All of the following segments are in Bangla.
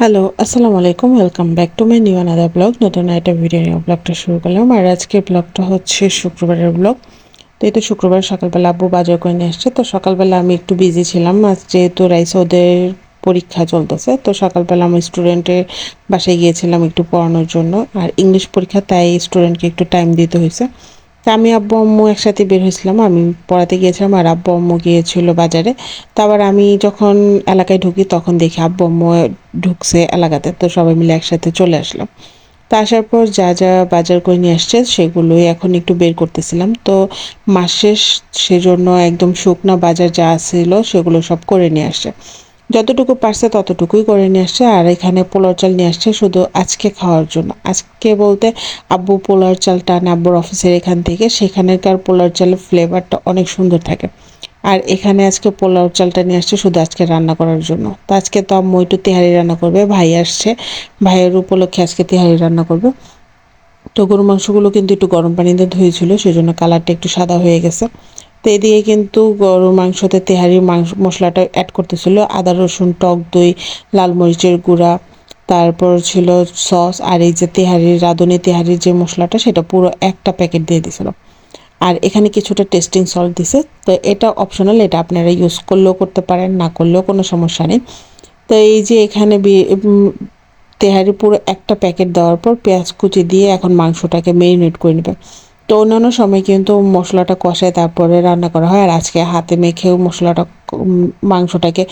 হ্যালো আসসালামু আলাইকুম welcome back to my new another blog নতুন একটা ভিডিও নিয়ে ব্লগটা শুরু করলাম। আর আজকে ব্লগটা হচ্ছে শুক্রবারের ব্লগ তো এই তো শুক্রবার, সকালবেলা আব্বু বাজার করে নিয়ে আসছে। তো সকালবেলা আমি একটু বিজি ছিলাম। আজ যেহেতু রাইস ওদের পরীক্ষা চলতেছে, তো সকালবেলা আমি স্টুডেন্টের বাসায় গিয়েছিলাম একটু পড়ানোর জন্য। আর ইংলিশ পরীক্ষা, তাই স্টুডেন্টকে একটু টাইম দিতে হয়েছে। আমি আব্বু আম্মু একসাথে বের হয়েছিলাম, আমি পড়াতে গিয়েছিলাম আর আব্বু আম্মু গিয়েছিল বাজারে। তো আবার আমি যখন এলাকায় ঢুকি তখন দেখি আব্বু আম্মু ঢুকছে এলাকাতে, তো সবাই মিলে একসাথে চলে আসলাম। তা আসার পর যা যা বাজার করে নিয়ে আসছে সেগুলোই এখন একটু বের করতেছিলাম। তো মাস শেষ সেজন্য একদম শুকনা বাজার যা ছিল সেগুলো সব করে নিয়ে আসছে। যতটুকু পারছে ততটুকুই করে নিয়ে আসছে। আর এখানে পোলার চাল নিয়ে আসছে শুধু আজকে খাওয়ার জন্য। আজকে বলতে আব্বু পোলার চালটা আব্বুর অফিসের এখান থেকে। সেখানেকার পোলার চালের ফ্লেভারটা অনেক সুন্দর থাকে। আর এখানে আজকে পোলাও চালটা নিয়ে আসছে শুধু আজকে রান্না করার জন্য। তো আজকে তো আম্মু একটু তেহারি রান্না করবে, ভাই আসছে। ভাইয়ের উপলক্ষে আজকে তেহারি রান্না করবে। তো গরু মাংসগুলো কিন্তু একটু গরম পানিতে ধুয়েছিল সেজন্য কালারটা একটু সাদা হয়ে গেছে। তো এদিকে কিন্তু গরু মাংসতে তেহারি মাংস মশলাটা অ্যাড করতেছিল। আদা, রসুন, টক দই, লাল মরিচের গুঁড়া, তারপর ছিল সস আর এই যে তেহারির রাঁধুনি তেহারির যে মশলাটা সেটা পুরো একটা প্যাকেট দিয়ে দিছিল। আর এখানে কিছুটা টেস্টিং সল্ট দিছে। তো এটা অপশনাল এটা আপনারা ইউজ করলেও করতে পারেন, না করলেও কোনো সমস্যা নেই। তো এই যে এখানে তেহারি পুরো একটা প্যাকেট দেওয়ার পর পেঁয়াজ কুচি দিয়ে এখন মাংসটাকে মেরিনেট করে নেবে তো অন্যান্য সময় কিন্তু মশলাটা কষায় তারপরে রান্না করা হয়। আর আজকে হাতে মেখেও মশলাটা মাংসটাকে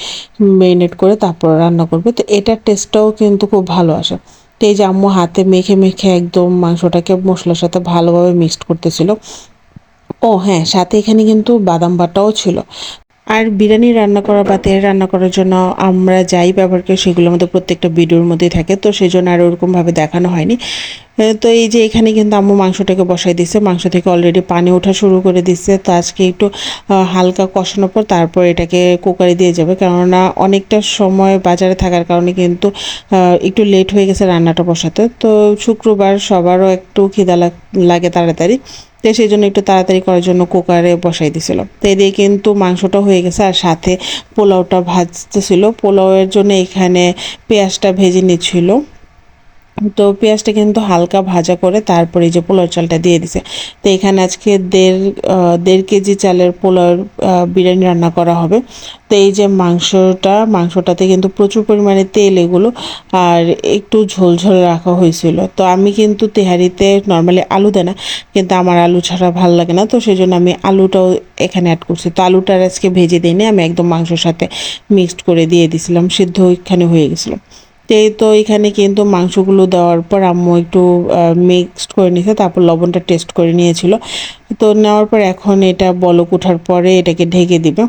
মেরিনেট করে তারপরে রান্না করবে। তো এটার টেস্টটাও কিন্তু খুব ভালো আসে। তো এই যে আম্মু হাতে মেখে মেখে একদম মাংসটাকে মশলার সাথে ভালোভাবে মিক্সড করতেছিল। ও হ্যাঁ সাথে এখানে কিন্তু বাদাম বাটাও ছিল। আর বিরিয়ানি রান্না করা বা তেল রান্না করার জন্য আমরা যাই ব্যবহার করি সেগুলো আমাদের প্রত্যেকটা ভিডিওর মধ্যেই থাকে। তো সেই জন্য আর ওরকমভাবে দেখানো হয়নি। তো এই যে এখানে কিন্তু আম্মু মাংসটাকে বসাই দিচ্ছে মাংস থেকে অলরেডি পানি ওঠা শুরু করে দিচ্ছে তো আজকে একটু হালকা কষানোর পর তারপর এটাকে কুকারে দিয়ে যাবে। কেননা অনেকটা সময় বাজারে থাকার কারণে কিন্তু একটু লেট হয়ে গেছে রান্নাটা বসাতে। তো শুক্রবার সবারও একটু খিদা লাগে তাড়াতাড়ি। তো সেই জন্য একটু তাড়াতাড়ি করার জন্য কুকারে বসাই দিছিল তো এদিকে কিন্তু মাংসটা হয়ে গেছে। আর সাথে পোলাওটা ভাজতেছিল। পোলাওয়ের জন্য এখানে পেঁয়াজটা ভেজে নিচ্ছিল। তো পেঁয়াজটা কিন্তু হালকা ভাজা করে তারপরে যে পোলাও চালটা দিয়ে দিছে। তো এখানে আজকে দেড় দেড় কেজি চালের পোলাও বিরিয়ানি রান্না করা হবে। তো এই যে মাংসটা, মাংসটাতে কিন্তু প্রচুর পরিমাণে তেল এগুলো আর একটু ঝোলঝোল রাখা হয়েছিল। তো আমি কিন্তু তেহারিতে নর্মালি আলু দেয় না, কিন্তু আমার আলু ছাড়া ভালো লাগে না। তো সেই জন্য আমি আলুটাও এখানে অ্যাড করছি। তো আলুটা আজকে ভেজে দিই আমি একদম মাংসর সাথে মিক্সড করে দিয়ে দিছিলাম। সিদ্ধ এখানে হয়ে গেছিল। তো এখানে কিন্তু মাংসগুলো দেওয়ার পর আম্মু একটু মিক্সড করে নিয়েছে, তারপর লবণটা টেস্ট করে নিয়েছিল। তো নেওয়ার পর এখন এটা বলক ওঠার পরে এটাকে ঢেকে দিবে।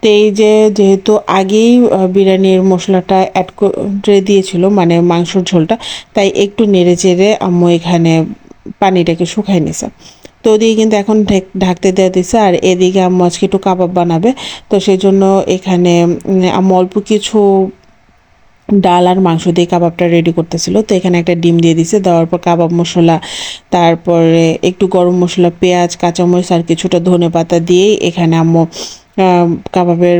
তো এই যে যেহেতু আগেই বিরিয়ানির মশলাটা অ্যাড করে দিয়েছিল মানে মাংসর ঝোলটা, তাই একটু নেড়ে চেড়ে আম্মু এখানে পানিটাকে শুকাই নিছে। তো ওদিকে কিন্তু এখন ঢাকতে দেওয়া দিছে, আর এদিকে আম্মু আজকে একটু কাবাব বানাবে। তো সেই জন্য এখানে আম্মু অল্প কিছু ডাল আর মাংস দিয়ে কাবাবটা রেডি করতেছিল। তো এখানে একটা ডিম দিয়ে দিছে, দেওয়ার পর কাবাব মশলা, তারপরে একটু গরম মশলা, পেঁয়াজ, কাঁচামরিচ আর কিছুটা ধনে পাতা দিয়েই এখানে আম্মু কাবাবের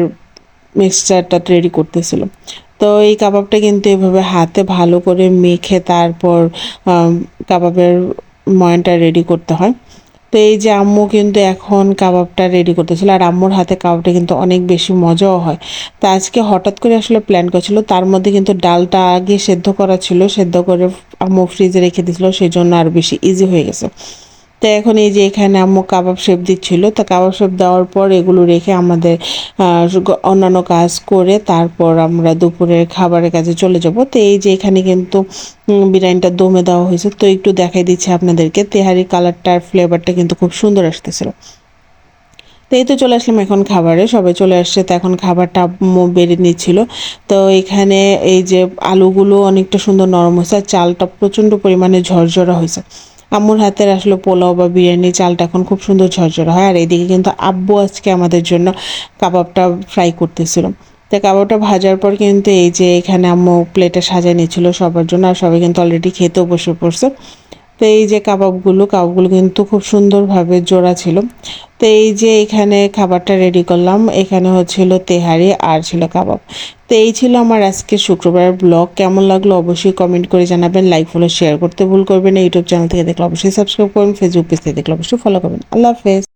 মিক্সচারটা রেডি করতেছিল। তো এই কাবাবটা কিন্তু এভাবে হাতে ভালো করে মেখে তারপর কাবাবের ময়নটা রেডি করতে হয়। তো এই যে আম্মু কিন্তু এখন কাবাবটা রেডি করতেছিল। আর আম্মুর হাতে কাবাবটা কিন্তু অনেক বেশি মজাও হয়। তো আজকে হঠাৎ করে আসলে প্ল্যান করেছিল, তার মধ্যে কিন্তু ডালটা আগে সেদ্ধ করা ছিল, সেদ্ধ করে আম্মু ফ্রিজে রেখে দিয়েছিল সেই জন্য আর বেশি ইজি হয়ে গেছে। তো এখন এই যে এখানে আম্মু কাবাব শেপ দিচ্ছিল, তো কাবাব শেপ দেওয়ার পর এগুলো রেখে আমাদের অন্যান্য কাজ করে তারপর আমরা দুপুরের খাবারের কাজে চলে যাব। তো এই যে এখানে কিন্তু বিরিয়ানিটা দমে দেওয়া হয়েছে, তো একটু দেখাই দিচ্ছি আপনাদেরকে। তেহারি কালারটার ফ্লেভারটা কিন্তু খুব সুন্দর আসতেছিল। তো এই তো চলে আসলাম এখন খাবারে, সবাই চলে আসছে, তো এখন খাবারটা বেড়ে নিচ্ছিল। তো এখানে এই যে আলুগুলো অনেকটা সুন্দর নরম হয়েছে, আর চালটা প্রচণ্ড পরিমাণে ঝরঝরা হয়েছে। আম্মুর হাতের আসলো পোলাও বা বিরিয়ানি, চালটা এখন খুব সুন্দর ঝরঝর হয়। আর এদিকে কিন্তু আব্বু আজকে আমাদের জন্য কাবাবটা ফ্রাই করতেছিল। তো কাবাবটা ভাজার পর কিন্তু এই যে এখানে আম্মু প্লেটে সাজায় নিয়েছিল সবার জন্য, আর সবাই কিন্তু অলরেডি খেতেও বসে পড়ছে। তো এই যে কাবাবগুলো কাবাবগুলো কিন্তু খুব সুন্দরভাবে জোড়া ছিল। তো এই যে এখানে খাবারটা রেডি করলাম, এখানে হচ্ছিল তেহারি আর ছিল কাবাব। তো এই ছিল আমার আজকে শুক্রবার ব্লগ কেমন লাগল অবশ্যই কমেন্ট করে জানাবেন। লাইক ফলো শেয়ার করতে ভুল করবেন ইউটিউব চ্যানেল থেকে দেখলে অবশ্যই সাবস্ক্রাইব করবেন ফেসবুক পেজ থেকে দেখলে অবশ্যই ফলো করবেন। আল্লাহ হাফেজ।